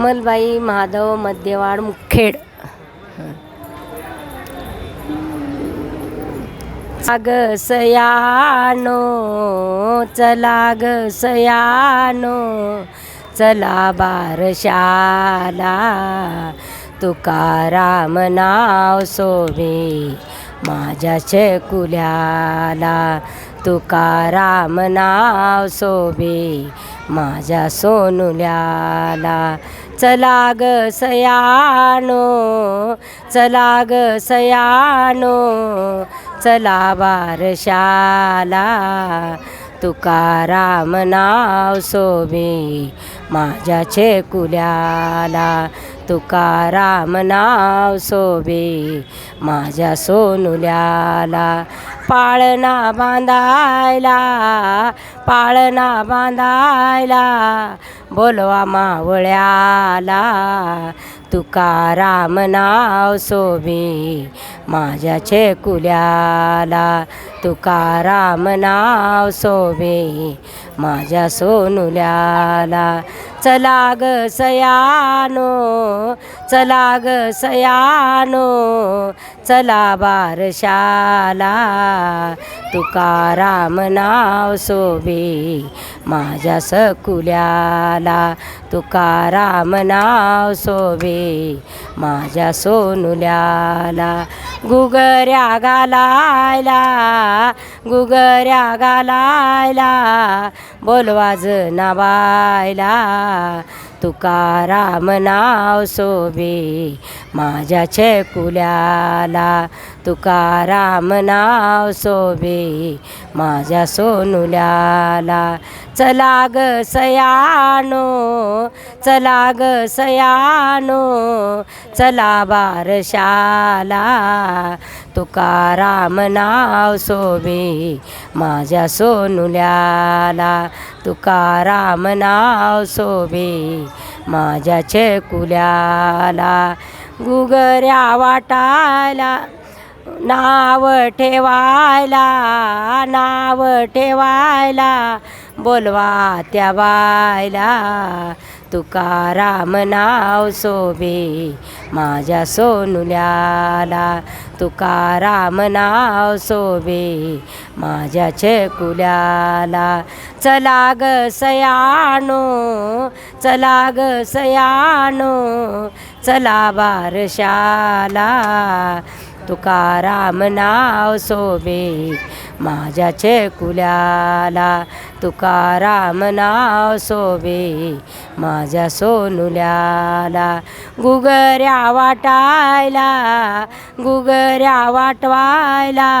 कमलबाई माधव मध्यवाड मुखेड. आग सयानो चला ग सयानो चला बारशाला तुकाराम नाव सोबे माझ्या छकुल्याला तुकाराम नाव सोबे माझ्या सोनुल्याला चला ग सयानो चला ग सयानो चला बारशाला. तुकाराम नाव सोबे माझ्या छेकुल्याला. तुकाराम नाव सोबे माझ्या सोनुल्याला. पाळणा बांधायला पाळणा बांधायला. बोलवा मावळ्याला तुकाराम नाव सोबी माझ्या छेकुल्याला तुकाराम नाव सोबे माझ्या सोनुल्याला. चला ग सयानो चला ग सयानो चला बारशाला तुकाराम नाव सोबे माझ्या सकुल्याला. तुकाराम नाव सोबे माझ्या सोनुल्याला. गुगऱ्या गालायला गुगऱ्या बोलवाज ना बायला तुकाराम नाव सोबे माझ्या छकुल्याला तुकाराम नाव सोबे माझ्या सोनुल्याला. चला ग सयानो चला ग सयानो चला बारशाला. तुकाराम नाव शोभे माझ्या सोनुल्याला तुकाराम नाव सोबे माझ्या छकुल्याला गुगऱ्या वाटायला नाव ठेवायला नाव ठेवायला बोलवा त्या बायला. तुकाराम नाव सोबे माझ्या सोनुल्याला. तुकाराम नाव सोबे माझ्या छकुल्याला चला ग सयानो चला ग सयानो चला बारशाला. तुकाराम नाव सोबे माझ्या चेकुल्याला तुकाराम नाव सोबे माझ्या सोनुल्याला गुगऱ्या वाटायला गुगऱ्या वाटवायला.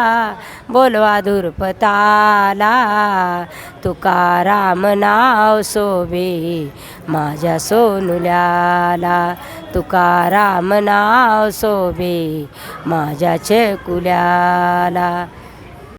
बोलवा दुर्पताला तुकाराम नाव सोबे माझ्या सोनुल्याला. तुकाराम नाव सोबे माझ्या छकुल्याला.